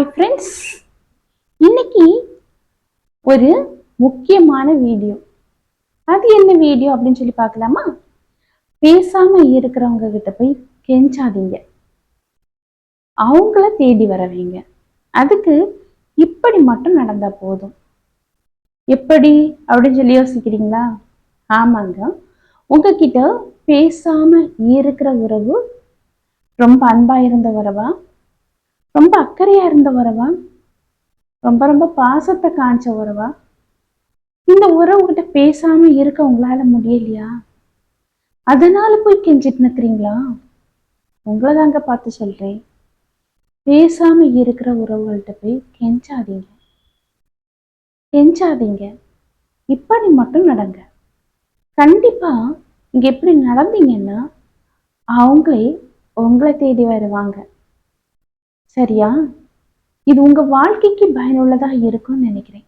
Hi friends இன்னைக்கு ஒரு முக்கியமான வீடியோ. அது என்ன வீடியோ அப்படின்னு சொல்லி பார்க்கலாமா? பேசாம இருக்கிறவங்க கிட்ட போய் கெஞ்சாதீங்க. அவங்கள தேடி வர வைங்க அதுக்கு இப்படி மட்டும் நடந்தா போதும். எப்படி? அப்படின்னு சொல்லி யோசிக்கிறீங்களா? ஆமாங்க. உங்ககிட்ட பேசாம இருக்கிற உறவு ரொம்ப அன்பா இருந்த உறவா? ரொம்ப அக்கறையா இருந்த உறவா? ரொம்ப ரொம்ப பாசத்தை காமிச்ச உறவா? இந்த உறவுகிட்ட பேசாம இருக்க உங்களால முடியலையா? அதனால போய் கெஞ்சிட்டு நிற்கிறீங்களா உங்களை தாங்க பார்த்து சொல்றேன். பேசாம இருக்கிற உறவுகள்கிட்ட போய் கெஞ்சாதீங்க. கெஞ்சாதீங்க. இப்படி மட்டும் நடங்க. கண்டிப்பா இங்க எப்படி நடந்தீங்கன்னா அவங்களே உங்களை தேடி வருவாங்க. சரியா? இது உங்க வாழ்க்கைக்கு பயனுள்ளதா இருக்கும்னு நினைக்கிறேன்.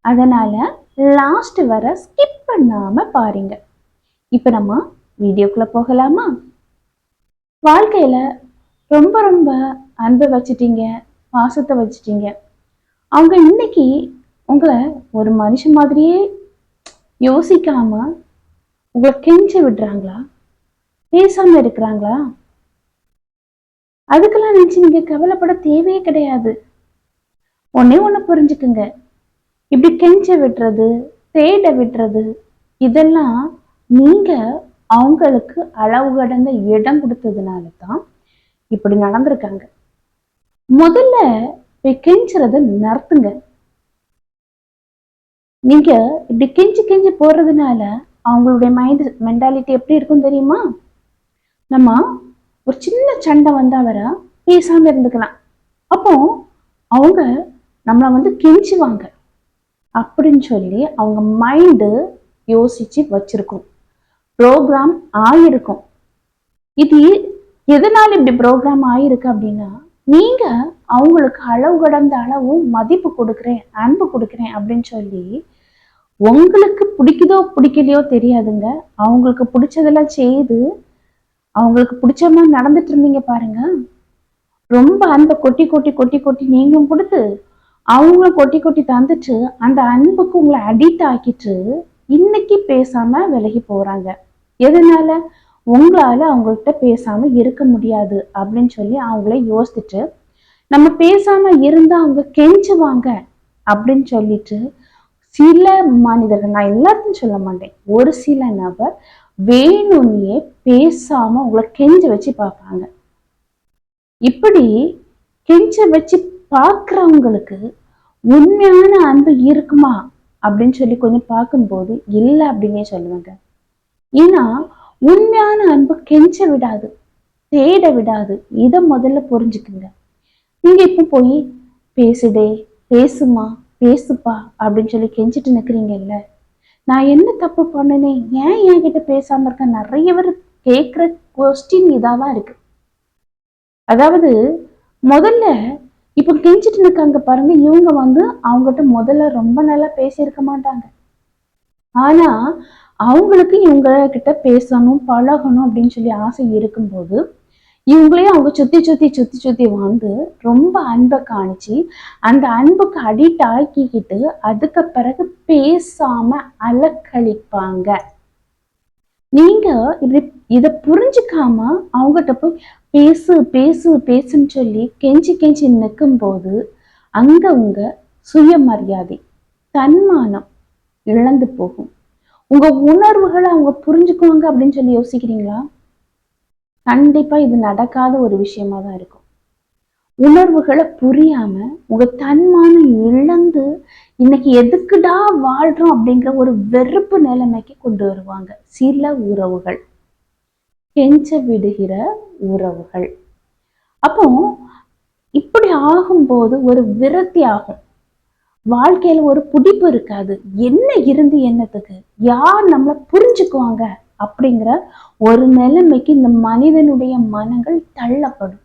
அதனால லாஸ்ட் வர ஸ்கிப் பண்ணாம பாருங்க. இப்ப நம்ம வீடியோக்குள்ள போகலாமா? வாழ்க்கையில ரொம்ப ரொம்ப அன்பை வச்சிட்டீங்க பாசத்தை வச்சுட்டீங்க. அவங்க இன்னைக்கு உங்களை ஒரு மனுஷன் மாதிரியே யோசிக்காம உங்களை கெஞ்சி விடுறாங்களா? பேசாம இருக்கிறாங்களா? அதுக்கெல்லாம் நினைச்சு நீங்க கவலைப்பட தேவையே கிடையாது. ஒன்னே ஒண்ணு புரிஞ்சுக்குங்க. இப்படி கெஞ்ச விடுறது தேட விடுறது இதெல்லாம் நீங்க அவங்களுக்கு அளவு கடந்த இடம் கொடுத்ததுனால தான் இப்படி நடந்திருக்காங்க. முதல்ல போய் கெஞ்சுறத நடத்துங்க நீங்க இப்படி கெஞ்சி கெஞ்சி போறதுனால அவங்களுடைய மைண்ட் மென்டாலிட்டி எப்படி இருக்கும் தெரியுமா? நம்ம ஒரு சின்ன சண்டை வந்தா வர பேசாம இருந்துக்கலாம். அப்போ அவங்க நம்மளை வந்து கெஞ்சுவாங்க. அப்படின்னு சொல்லி அவங்க மைண்டு யோசிச்சு வச்சிருக்கோம். ப்ரோக்ராம் ஆயிருக்கும். இது எதனால இப்படி ப்ரோக்ராம் ஆயிருக்கு அப்படின்னா நீங்க அவங்களுக்கு அளவு கடந்த அளவு மதிப்பு கொடுக்குறேன் அன்பு கொடுக்குறேன் அப்படின்னு சொல்லி உங்களுக்கு பிடிக்குதோ பிடிக்கலையோ தெரியாதுங்க. அவங்களுக்கு பிடிச்சதெல்லாம் செய்து அவங்களுக்கு பிடிச்ச மாதிரி நடந்துட்டு இருந்தீங்க பாருங்க. ரொம்ப அன்பை கொட்டி கொட்டி கொட்டி கொட்டி நீங்களும் கொடுத்து அவங்களும் கொட்டி கொட்டி தந்துட்டு அந்த அன்புக்கு உங்களை அடிக்ட் ஆக்கிட்டு இன்னைக்கு பேசாம விலகி போறாங்க. எதனால? உங்களால அவங்கள்ட்ட பேசாம இருக்க முடியாது அப்படின்னு சொல்லி அவங்கள யோசிச்சுட்டு நம்ம பேசாம இருந்தா அவங்க கெஞ்சுவாங்க அப்படின்னு சொல்லிட்டு சில மனிதர்கள் நான் எல்லாத்தையும் சொல்ல மாட்டேன். ஒரு சில நபர் வேணும்னே பேசாம உங்களை கெஞ்ச வச்சு பார்ப்பாங்க. இப்படி கெஞ்ச வச்சு பார்க்குறவங்களுக்கு உண்மையான அன்பு இருக்குமா? அப்படின்னு சொல்லி கொஞ்சம் பார்க்கும்போது இல்லை அப்படின்னே சொல்லுவாங்க. ஏன்னா உண்மையான அன்பு கெஞ்ச விடாது தேட விடாது. இதை முதல்ல புரிஞ்சுக்குங்க. நீங்க இப்போ போய் பேசுடே பேசுமா பேசுப்பா அப்படின்னு சொல்லி கெஞ்சிட்டு நிற்கிறீங்கல்ல நான் என்ன தப்பு பண்ணினேன் ஏன் என் கிட்ட பேசாம இருக்க? நிறைய பேர் கேட்குற கொஸ்டின் இதாக தான் இருக்கு. அதாவது முதல்ல இப்போ கெஞ்சிட்டு இருக்காங்க பாருங்க. இவங்க வந்து அவங்ககிட்ட முதல்ல ரொம்ப நல்லா பேசியிருக்க மாட்டாங்க. ஆனா அவங்களுக்கு இவங்க கிட்ட பேசணும் பழகணும் அப்படின்னு சொல்லி ஆசை இருக்கும்போது இவங்களையும் அவங்க சுத்தி சுத்தி சுத்தி சுத்தி வந்து ரொம்ப அன்பை காணிச்சு அந்த அன்புக்கு அடிக்ட் ஆக்கிக்கிட்டு அதுக்கு பிறகு பேசாம அலக்களிப்பாங்க நீங்க இப்படி இதை புரிஞ்சுக்காம அவங்ககிட்ட போய் பேசு பேசு பேசுன்னு சொல்லி கெஞ்சி கெஞ்சி நிற்கும் போது அங்க உங்க சுயமரியாதை தன்மானம் இழந்து போகும். உங்க உணர்வுகளை அவங்க புரிஞ்சுக்குவாங்க அப்படின்னு சொல்லி யோசிக்கிறீங்களா? கண்டிப்பா இது நடக்காத ஒரு விஷயமா தான் இருக்கும். உணர்வுகளை புரியாம உங்க தன்மானம் இழந்து இன்னைக்கு எதுக்குடா வாழ்றோம் அப்படிங்கிற ஒரு வெறுப்பு நிலைமைக்கு கொண்டு வருவாங்க. சில உறவுகள். கெஞ்ச விடுகிற உறவுகள். அப்போ இப்படி ஆகும்போது ஒரு விரக்தி ஆகும். வாழ்க்கையில ஒரு பிடிப்பு இருக்காது. என்ன இருந்து என்னத்துக்கு? யார் நம்மளை புரிஞ்சுக்குவாங்க? அப்படிங்கிற ஒரு நிலைமைக்கு இந்த மனிதனுடைய மனங்கள் தள்ளப்படும்.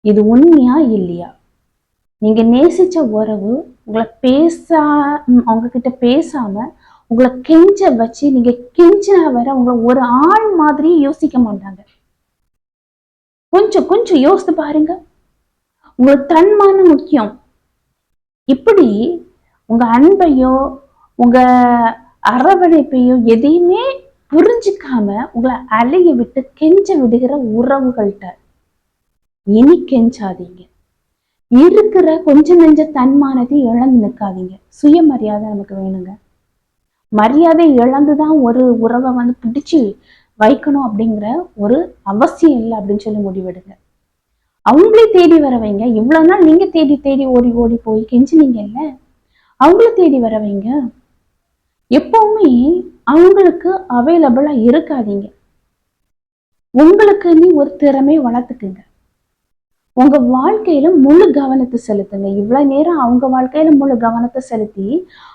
இது உண்மையா இல்லையா? நீங்க நேசிச்ச உறவு உங்களை பேசா அவங்க கிட்ட பேசாம உங்களை கெஞ்ச வச்சு நீங்க கெஞ்சினா வர உங்களை ஒரு ஆள் மாதிரி யோசிக்க மாட்டாங்க. கொஞ்சம் கொஞ்சம் யோசித்து பாருங்க. உங்களுக்கு தன்மான முக்கியம். இப்படி உங்க அன்பையோ உங்க அரவணைப்பையும் எதையுமே புரிஞ்சுக்காம உங்களை அலைய விட்டு கெஞ்ச விடுகிற உறவுகள்கிட்ட இனி கெஞ்சாதீங்க. இருக்கிற கொஞ்ச நெஞ்ச தன்மானத்தை இழந்து நிற்காதீங்க. சுயமரியாதை நமக்கு வேணுங்க. மரியாதை இழந்துதான் ஒரு உறவை வந்து பிடிச்சு வைக்கணும் அப்படிங்கிற ஒரு அவசியம் இல்லை அப்படின்னு சொல்லி முடிவெடுங்க. அவங்களே தேடி வரவைங்க இவ்வளவு நாள் நீங்க தேடி தேடி ஓடி ஓடி போய் கெஞ்சினீங்கல்ல? அவங்கள தேடி வரவைங்க எப்பவுமே அவங்களுக்கு அவைலபிளா இருக்காதீங்க. உங்களுக்கு நீ ஒரு திறமை வளர்த்துக்குங்க. உங்க வாழ்க்கையில முழு கவனத்தை செலுத்துங்க. இவ்வளவு நேரம் அவங்க வாழ்க்கையில முழு கவனத்தை செலுத்தி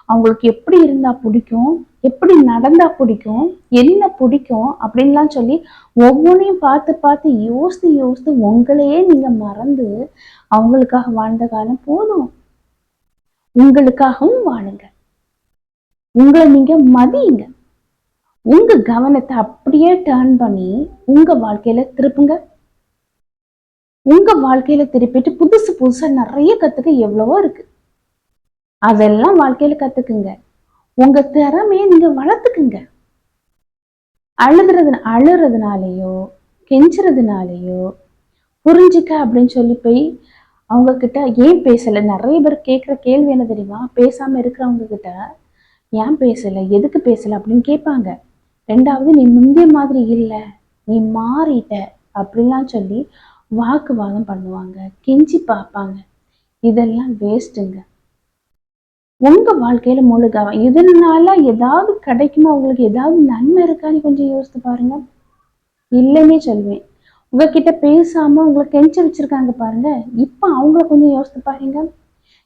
அவங்களுக்கு எப்படி இருந்தா பிடிக்கும் எப்படி நடந்தா பிடிக்கும் என்ன பிடிக்கும் அப்படின்லாம் சொல்லி ஒவ்வொன்றையும் பார்த்து பார்த்து யோசித்து யோசித்து உங்களையே நீங்க மறந்து அவங்களுக்காக வாழ்ந்த காலம் போதும். உங்களுக்காகவும் வாழுங்க. உங்களை நீங்க மதியுங்க. உங்க கவனத்தை அப்படியே டேர்ன் பண்ணி உங்க வாழ்க்கையில திருப்புங்க. உங்க வாழ்க்கையில திருப்பிட்டு புதுசு புதுசா நிறைய கத்துக்க எவ்வளவோ இருக்கு. அதெல்லாம் வாழ்க்கையில கத்துக்குங்க. உங்க திறமைய நீங்க வளர்த்துக்குங்க. அழுதுறது அழுறதுனாலயோ கெஞ்சுறதுனாலயோ புரிஞ்சுக்க அப்படின்னு சொல்லி போய் அவங்க கிட்ட ஏன் பேசல? நிறைய பேர் கேட்குற கேள்வி என்ன தெரியுமா? பேசாம இருக்கிறவங்க கிட்ட ஏன் பேசல? எதுக்கு பேசல அப்படின்னு கேட்பாங்க. ரெண்டாவது நீ முந்தைய மாதிரி இல்லை. நீ மாறிட்ட. அப்படிலாம் சொல்லி வாக்குவாதம் பண்ணுவாங்க. கெஞ்சி பார்ப்பாங்க. இதெல்லாம் வேஸ்ட்டுங்க. உங்க வாழ்க்கையில முழுக இதனால ஏதாவது கிடைக்குமா? உங்களுக்கு ஏதாவது நன்மை இருக்கான்னு கொஞ்சம் யோசித்து பாருங்க. இல்லைன்னே சொல்லுவேன் உங்ககிட்ட பேசாம உங்களை கெஞ்சி வச்சிருக்காங்க பாருங்க. இப்ப அவங்கள கொஞ்சம் யோசித்து பாருங்க.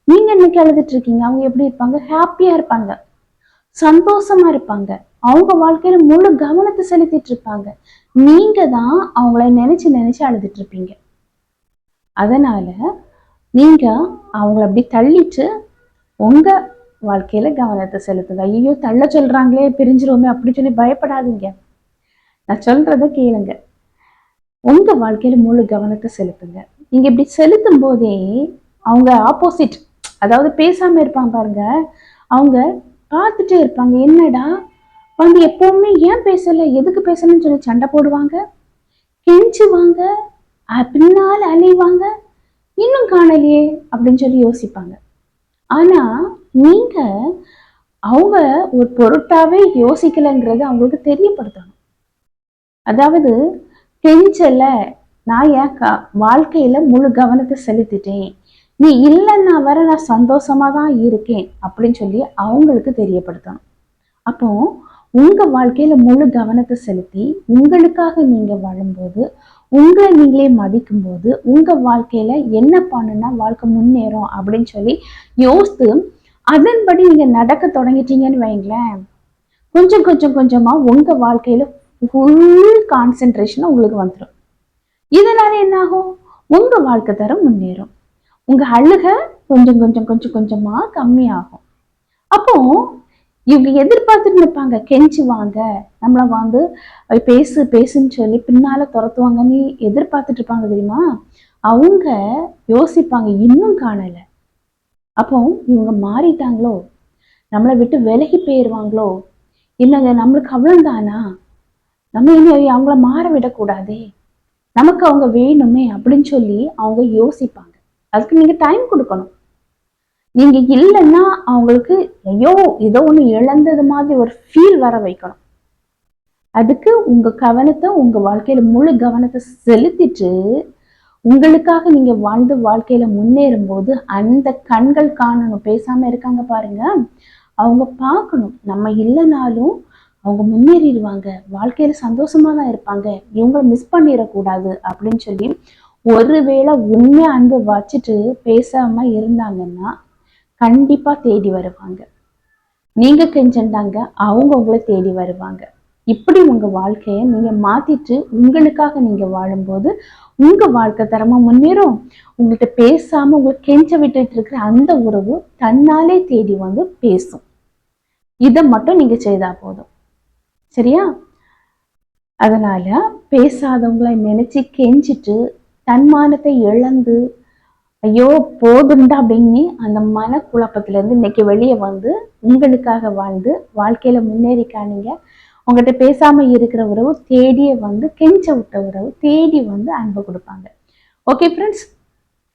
நீங்க இன்னைக்கு அழுதுட்டு இருக்கீங்க. அவங்க எப்படி இருப்பாங்க? ஹாப்பியா இருப்பாங்க. சந்தோஷமா இருப்பாங்க. அவங்க வாழ்க்கையில முழு கவனத்தை செலுத்திட்டு இருப்பாங்க. நீங்க தான் அவங்கள நினைச்சு நினைச்சு அழுதுட்டு இருப்பீங்க. அதனால நீங்க அவங்கள அப்படி தள்ளிட்டு உங்க வாழ்க்கையில கவனத்தை செலுத்துங்க. ஐயோ தள்ள சொல்றாங்களே பிரிஞ்சிருவோமே அப்படி சொல்லி பயப்படாதீங்க. நான் சொல்றத கேளுங்க. உங்க வாழ்க்கையில முழு கவனத்தை செலுத்துங்க. நீங்க இப்படி செலுத்தும் போதே அவங்க ஆப்போசிட் அதாவது பேசாம இருப்பாங்க பாருங்க. அவங்க பார்த்துட்டே இருப்பாங்க. என்னடா? வந்து எப்பவுமே ஏன் பேசல? எதுக்கு பேசலன்னு சொல்லி சண்டை போடுவாங்க. கெஞ்சுவாங்க. பின்னால் அலைவாங்க. இன்னும் காணலையே அப்படின்னு சொல்லி யோசிப்பாங்க. ஆனா நீங்க அவங்க ஒரு பொருட்டாவே யோசிக்கலைங்கிறது அவங்களுக்கு தெரியப்படுத்தணும். அதாவது கெஞ்சல. நான் என் க வாழ்க்கையில முழு கவனத்தை செலுத்திட்டேன். நீ இல்லைன்னா வர நான் சந்தோஷமா தான் இருக்கேன் அப்படின்னு சொல்லி அவங்களுக்கு தெரியப்படுத்தணும். அப்போ உங்க வாழ்க்கையில முழு கவனத்தை செலுத்தி உங்களுக்காக நீங்க வாழும்போது உங்களை நீங்களே மதிக்கும் போது உங்க வாழ்க்கையில என்ன பண்ணுனா வாழ்க்கை முன்னேறும் அப்படின்னு சொல்லி யோசித்து அதன்படி நீங்க நடக்க தொடங்கிட்டீங்கன்னு வைங்களேன் கொஞ்சம் கொஞ்சம் கொஞ்சமா உங்க வாழ்க்கையில ஃபுல் கான்சென்ட்ரேஷன் உங்களுக்கு வந்துடும் இதனால என்ன ஆகும் உங்க வாழ்க்கை தரம் முன்னேறும். உங்க அழுக கொஞ்சம் கொஞ்சம் கொஞ்சம் கொஞ்சமா கம்மியாகும். அப்போ இவங்க எதிர்பார்த்துட்டு நிற்பாங்க கெஞ்சுவாங்க நம்மளை வந்து பேசு பேசுன்னு சொல்லி பின்னால துரத்துவாங்கன்னு எதிர்பார்த்துட்டு இருப்பாங்க தெரியுமா? அவங்க யோசிப்பாங்க இன்னும் காணலை. அப்போ இவங்க மாறிட்டாங்களோ? நம்மளை விட்டு விலகி போயிடுவாங்களோ இல்லைங்க நம்மளுக்கு அவ்வளோதானா நம்ம இனி அவங்கள மாற விடக்கூடாதே? நமக்கு அவங்க வேணுமே? அப்படின்னு சொல்லி அவங்க யோசிப்பாங்க. அதுக்கு நீங்க டைம் கொடுக்கணும். நீங்க இல்லைன்னா அவங்களுக்கு ஐயோ ஏதோ ஒண்ணு இழந்தது மாதிரி ஒரு ஃபீல் வர வைக்கணும். அதுக்கு உங்க கவனத்தை உங்க வாழ்க்கையில முழு கவனத்தை செலுத்திட்டு உங்களுக்காக நீங்க வாழ்ந்து வாழ்க்கையில முன்னேறும் போது அந்த கண்கள் காணணும். பேசாம இருக்காங்க பாருங்க. அவங்க பார்க்கணும். நம்ம இல்லைனாலும் அவங்க முன்னேறிடுவாங்க. வாழ்க்கையில சந்தோஷமா தான் இருப்பாங்க. இவங்களை மிஸ் பண்ணிடக்கூடாது அப்படின்னு சொல்லி ஒருவேளை உண்மை அன்பு வச்சுட்டு பேசாம இருந்தாங்கன்னா கண்டிப்பா தேடி வருவாங்க. நீங்க கெஞ்சிருந்தாங்க அவங்க உங்களை தேடி வருவாங்க. இப்படி உங்க வாழ்க்கைய நீங்க மாத்திட்டு உங்களுக்காக நீங்க வாழும்போது உங்க வாழ்க்கை தரமா முன்னேறும். உங்கள்கிட்ட பேசாம உங்களை கெஞ்ச விட்டுட்டு இருக்கிற அந்த உறவு தன்னாலே தேடி வந்து பேசும். இதை மட்டும் நீங்க செய்தா போதும். சரியா? அதனால பேசாதவங்களை நினைச்சு கெஞ்சிட்டு தன்மானத்தை இழந்து ஐயோ போதுண்டா அப்படின்னு அந்த மன குழப்பத்திலேருந்து இன்னைக்கு வெளியே வந்து உங்களுக்காக வாழ்ந்து வாழ்க்கையில முன்னேறி காணீங்க உங்கள்கிட்ட பேசாம இருக்கிற உறவு தேடியே வந்து கெஞ்ச விட்ட உறவு தேடி வந்து அன்பு கொடுப்பாங்க. ஓகே ஃப்ரெண்ட்ஸ்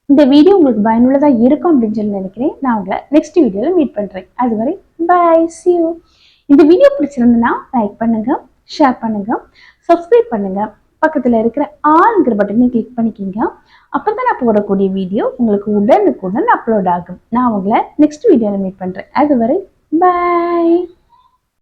இந்த வீடியோ உங்களுக்கு பயனுள்ளதாக இருக்கும் அப்படின்னு சொல்லி நினைக்கிறேன். நான் உங்களை நெக்ஸ்ட் வீடியோவில் மீட் பண்ணுறேன் அதுவரை பாய் see இந்த வீடியோ பிடிச்சிருந்ததுன்னா லைக் பண்ணுங்க ஷேர் பண்ணுங்க சப்ஸ்கிரைப் பண்ணுங்கள் பக்கத்துல இருக்கிற ஆளுங்கிற பட்டனை கிளிக் பண்ணிக்கிங்க. அப்பதான் நான் போடக்கூடிய வீடியோ உங்களுக்கு உடனுக்குடன் அப்லோட் ஆகும். நான் உங்களை நெக்ஸ்ட் வீடியோவில் மீட் பண்றேன். அதுவரை பாய்